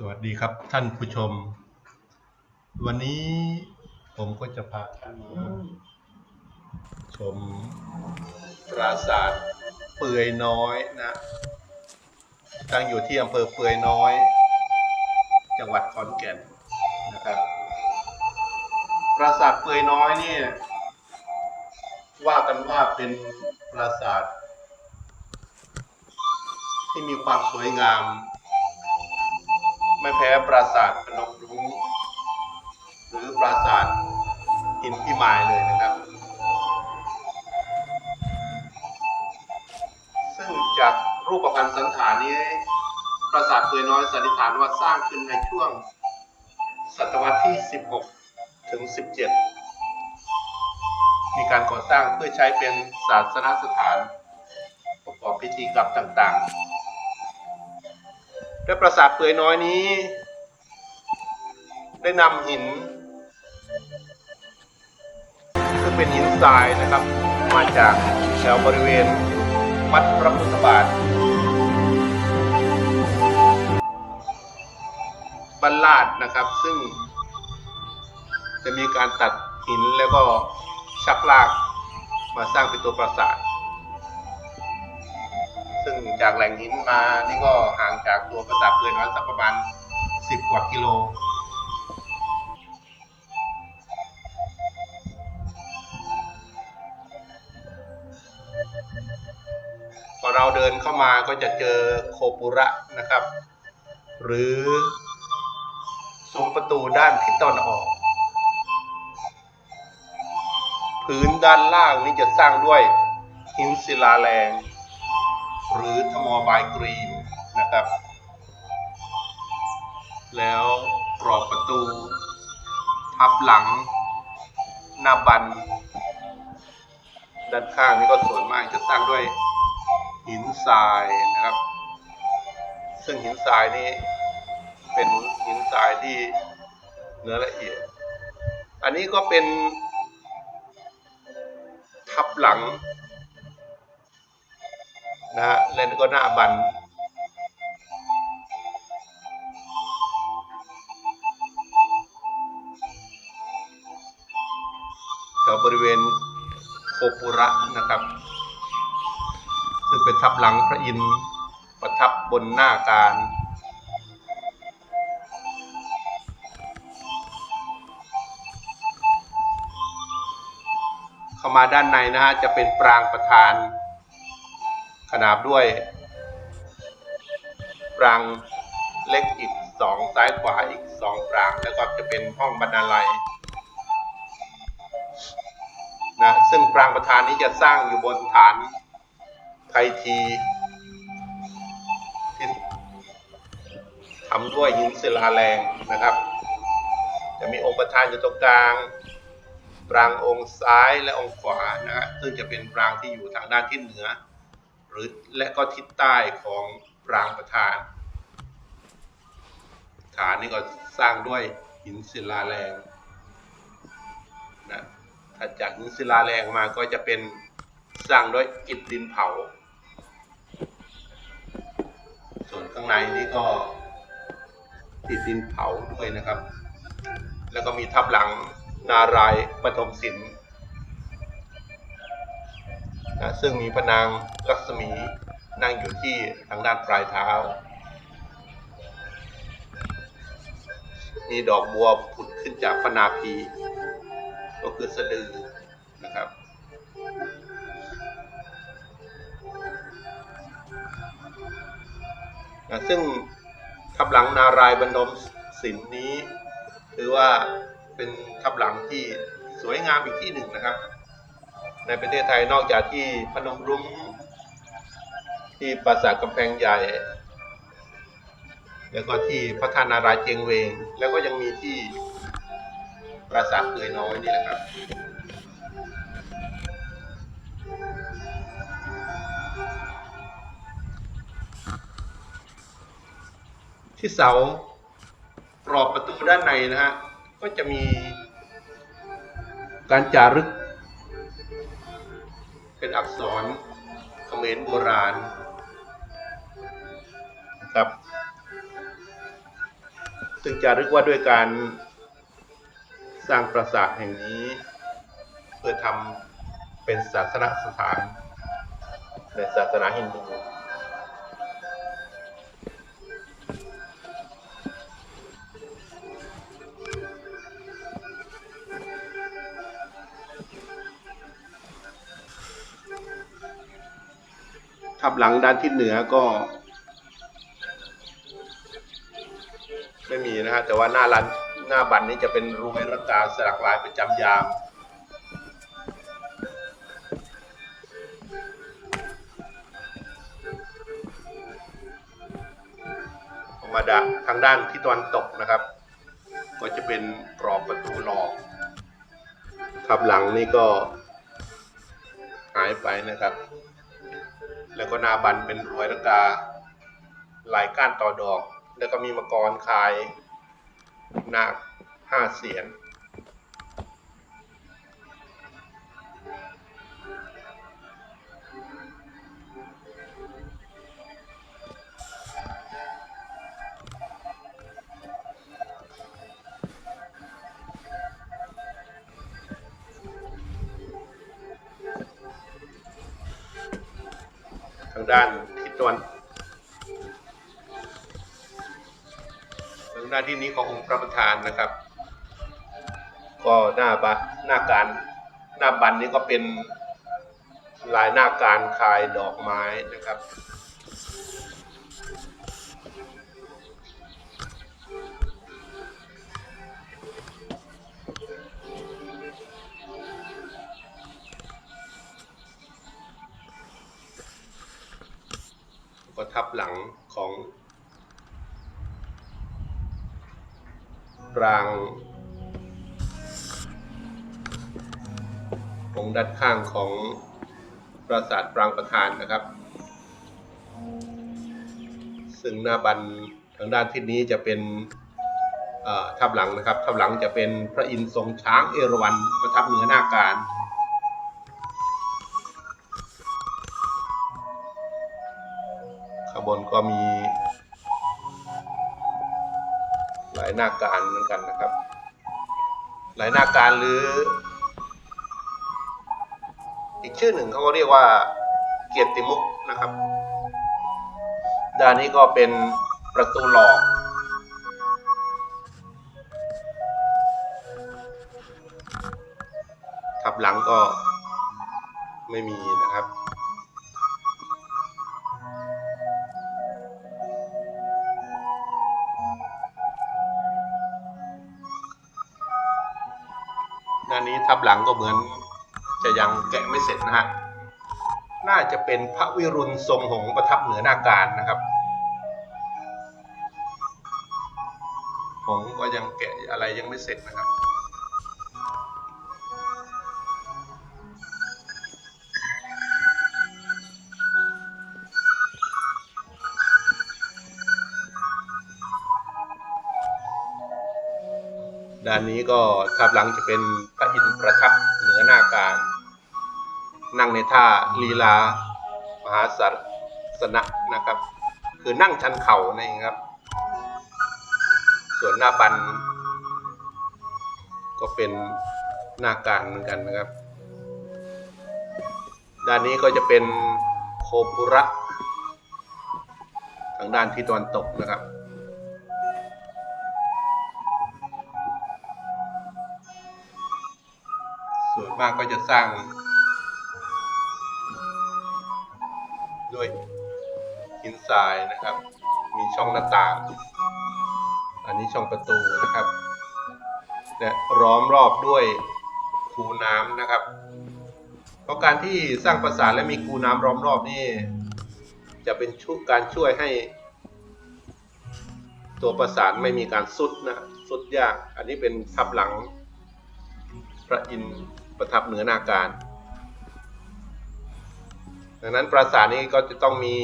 สวัสดีครับท่านผู้ชม วันนี้ผมก็จะพาท่านชมปราสาทเปือยน้อยนะตั้งอยู่ที่อำเภอเปือยน้อย จังหวัดขอนแก่นนะครับปราสาทเปือยน้อยเนี่ยว่ากันว่าเป็นปราสาทที่มีความสวยงาม ไม่แพ้ปราสาทพนมรุ้งหรือปราสาทหินพิมายเลยนะครับ ซึ่งจากรูปพันธ์สันฐานนี้ ปราสาทเปือยน้อยสันนิษฐานว่าสร้างขึ้นในช่วง ศตวรรษที่ 16 ถึง 17 มีการก่อสร้างเพื่อใช้เป็นศาสนสถาน ประกอบพิธีกรรมต่างๆ และปราสาทเปือยน้อยนี้ ได้นำหิน ซึ่งเป็นหินทรายนะครับ มาจากแถวบริเวณวัดพระพุทธบาทบ้านลาดนะครับ ซึ่ง จะมีการตัดหินแล้วก็ชักลากมาสร้างเป็นตัวปราสาท จากแหล่งหินมานี่ก็ห่างจากตัวปราสาทเปือยน้อยสักประมาณ10กว่ากิโลพอเราเดินเข้ามาก็จะเจอโคปุระนะครับ หรือซุ้มประตูด้านทิศตะวันออก พื้นด้านล่างนี้จะสร้างด้วยหินศิลาแรง หรือทมอบายกรีนนะครับ แล้วกรอบประตู ทับหลัง หน้าบัน ด้านข้างนี่ก็ส่วนมากจะสร้างด้วยหินทรายนะครับ ซึ่งหินทรายนี้เป็นหินทรายที่เนื้อละเอียด อันนี้ก็เป็นทับหลัง นะฮะแล้วก็หน้าบันแถวบริเวณโคปุระนะครับ ซึ่งเป็นทับหลังพระอินทร์ประทับบนหน้าการเข้ามาด้านในนะฮะจะเป็นปรางประธาน ขนาบด้วย ปรางเล็กอีกสองซ้ายขวาอีกสองปรางแล้วก็จะเป็นห้องบรรณาลัยนะซึ่งปรางประธานนี้จะสร้างอยู่บนฐานไททีที่ทำด้วยหินศิลาแรงนะครับ จะมีองค์ประธานอยู่ตรงกลางปรางองค์ซ้ายและองค์ขวานะฮะซึ่งจะเป็นปรางที่อยู่ทางด้านทิศเหนือ รือและก็ทิศใต้ของปรางประธาน ฐานนี้ก็สร้างด้วยหินศิลาแรงนะถ้าจากหินศิลาแรงมาก็จะเป็นสร้างด้วยอิฐดินเผา ส่วนข้างในนี่ก็อิฐดินเผาด้วยนะครับ แล้วก็มีทับหลังนารายปฐมศิลป์ นะซึ่งมีพระนางลักษมีนั่งอยู่ที่ทางด้านปลายเท้า มีดอกบัวผุดขึ้นจากพระนาภีก็คือสะดือนะครับนะซึ่งทับหลังนารายณ์บรรดมศิลป์นี้ ถือว่าเป็นทับหลังที่สวยงามอีกที่หนึ่งนะครับ ในประเทศไทยนอกจากที่พนมรุ้งที่ปราสาทกำแพงใหญ่ แล้วก็ที่พระธานารายเจียงเวง แล้วก็ยังมีที่ปราสาทเปือยน้อยนี่แหละครับที่เสากรอบประตูด้านในนะฮะ ก็จะมีการจารึก เป็นอักษรเขมรโบราณนะครับ ซึ่งจะรึกว่าด้วยการสร้างปราสาทแห่งนี้ เพื่อทำเป็นศาสนสถานในศาสนาฮินดู ทับหลังด้านทิศเหนือก็ ไม่มีนะฮะแต่ว่าหน้ารันหน้าบันนี้จะเป็นรูเมรกาสลักลายประจำยามมาดะทางด้านที่ตะวันตกนะครับ ก็จะเป็นกรอบประตูหลอกทับหลังนี่ก็หายไปนะครับ แล้วก็นาบันเป็นหวยรากาลายก้านต่อดอก แล้วก็มีมังกรคายนาคห้าเสียน ด้านทิศตะวันทางด้านที่นี้ขององค์พระประธานนะครับ ก็หน้าบะหน้าการหน้าบันนี้ก็เป็นลายหน้าการคายดอกไม้นะครับ ก็ทับหลังของรางของด้านข้างของปราสาทปรางประธานนะครับ ซึ่งหน้าบันทางด้านทิศนี้จะเป็นทับหลังนะครับ ทับหลังจะเป็นพระอินทร์ทรงช้างเอราวัณประทับเหนือหน้าการ บนก็มี หลายหน้าการเหมือนกันนะครับ หลายหน้าการหรือ อีกชื่อหนึ่งเขาก็เรียกว่า เกียรติมุกนะครับ ด้านนี้ก็เป็นประตูหลอกทับหลังก็ไม่มีนะครับันนี้ทับหลังก็เหมือน จะยังแกะไม่เสร็จนะฮะน่าจะเป็นพระวิรุณทรงหงส์ประทับเหนือหน้าการนะครับหงก็ยังแกะอะไรยังไม่เสร็จนะครับ ด้านนี้ก็ทับหลังจะเป็นพระอินทร์ประทับเหนือหน้าการ นั่งในท่าลีลามหาสารสนะนะครับ คือนั่งชันเข่านั่นเองครับ ส่วนหน้าบัน ก็เป็นหน้าการเหมือนกันนะครับ ด้านนี้ก็จะเป็นโคปุระ ทางด้านที่ตะวันตกนะครับ มากก็จะสร้างด้วยหินทรายนะครับ มีช่องหน้าต่าง อันนี้ช่องประตูนะครับ และล้อมรอบด้วยคูน้ำนะครับ เพราะการที่สร้างปราสาทและมีคูน้ำล้อมรอบนี่ จะเป็นช่วยการช่วยให้ ตัวปราสาทไม่มีการสุดนะสุดยาก อันนี้เป็นทับหลังพระอินทร์ ประทับเหนือนาการ ดังนั้นปราสาทนี้ก็จะต้องมี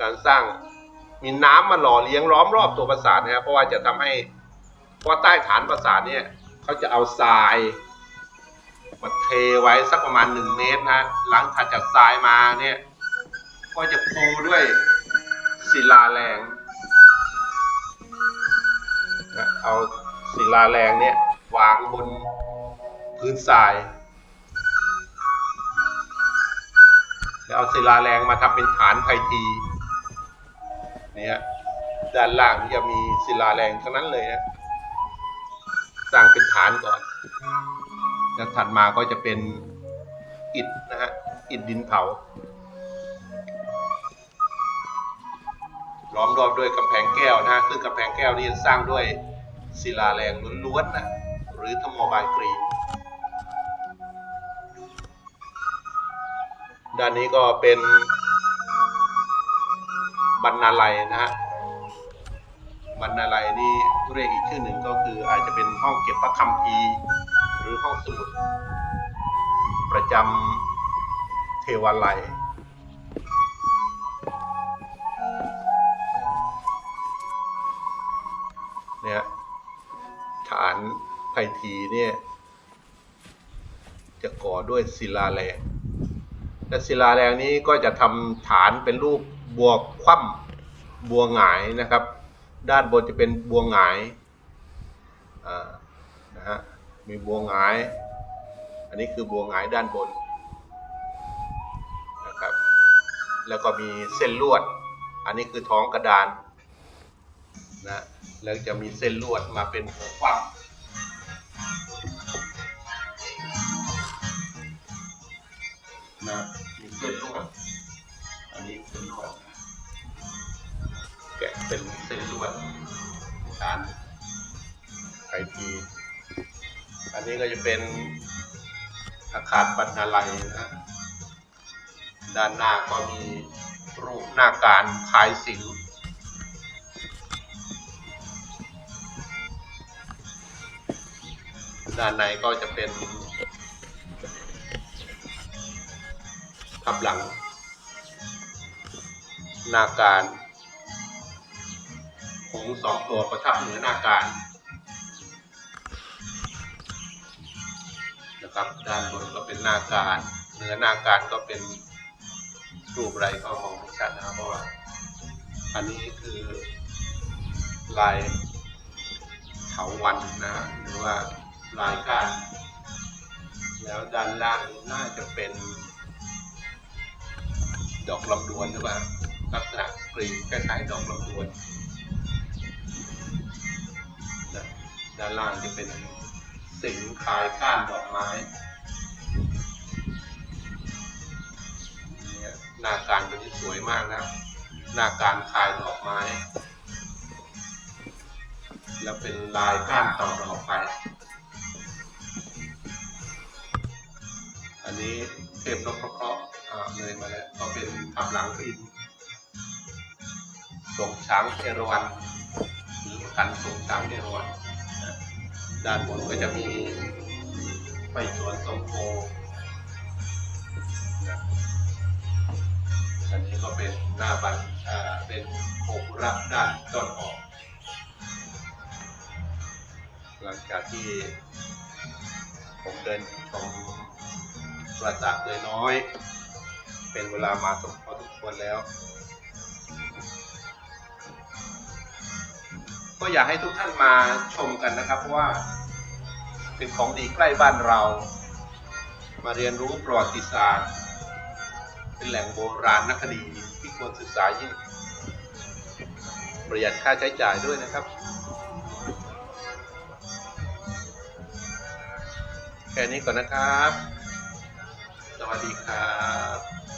การสร้างมีน้ำมาหล่อเลี้ยงล้อมรอบตัวปราสาทนะครับเพราะว่าจะทำให้เพราะใต้ฐานปราสาทเนี่ยเขาจะเอาทรายมาเทไว้สักประมาณหนึ่งเมตรนะหลังถัดจากทรายมาเนี่ยก็จะปูด้วยศิลาแรงเอาศิลาแรงเนี่ยวางบน พื้นทราย แล้วเอาศิลาแรงมาทำเป็นฐานไททีเนี่ยด้านล่างจะมีศิลาแรงทั้งนั้นเลยนะสร้างเป็นฐานก่อน แล้วถัดมาก็จะเป็นอิฐนะฮะอิฐดินเผาล้อมรอบด้วยกำแพงแก้วนะฮะซึ่งกำแพงแก้วนี่สร้างด้วยศิลาแรงล้วนๆนะหรือทมบายกรีน ด้านนี้ก็เป็นบรรณาลัยนะฮะบรรณาลัยนี่เรียกอีกชื่อหนึ่งก็คืออาจจะเป็นห้องเก็บพระคัมภีร์หรือห้องสมุด ประจำเทวาลัยเนี่ยฐานไพทีเนี่ยจะก่อด้วยศิลาแรง และศิลาแรงนี้ก็จะทำฐานเป็นรูปบัวคว่ำบัวหงายนะครับ ด้านบนจะเป็นบัวหงายนะฮะมีบัวหงาย อันนี้คือบัวหงายด้านบนนะครับ แล้วก็มีเส้นลวด อันนี้คือท้องกระดานนะแล้วจะมีเส้นลวดมาเป็นหัวคว่ำนะ วดฐานไอทีอันนี้ก็จะเป็นอาคารบรรณาลัยนะด้านหน้าก็มีรูปหน้าการคล้ายสิงด้านในก็จะเป็นทับหลังหน้าการ หงสองตัวประทับเหนือหน้าการนะครับด้านบนก็เป็นหน้าการเหนือหน้าการก็เป็นรูปอะไรก็มองไม่ชัดนะครับเพราะว่าอันนี้คือลายเถาวันนะฮะหรือว่าลายก้านแล้วด้านล่างน่าจะเป็น ดอกลำดวนหรือเปล่าลักษณะกรีบคล้ายๆดอกลำดวน ด้านล่างจะเป็นสิงคายก้านดอกไม้นี่ยหน้าการเป็นที่สวยมากนะ หน้าการคายดอกไม้ แล้วเป็นลายก้านต่อดอกไป อันนี้เทพนกเคราะห์อ่าเลยมาแล้วก็เป็นทับหลังอินทรงช้างเอราวัณหรือกันทรงช้างเอราวัน ด้านบนก็จะมีไฟสวนทรงโพนะอันนี้ก็เป็นหน้าบันอ่าเป็นโคกุระด้านต้นออก หลังจากที่ผมเดินชมปราสาทเลยน้อย เป็นเวลามาสมพอทุกคนแล้ว อยากให้ทุกท่านมาชมกันนะครับ เพราะว่าเป็นของดีใกล้บ้านเรา มาเรียนรู้ประวัติศาสตร์ เป็นแหล่งโบราณนักคดีที่ควรศึกษายิ่งประหยัดค่าใช้จ่ายด้วยนะครับ แค่นี้ก่อนนะครับ สวัสดีครับ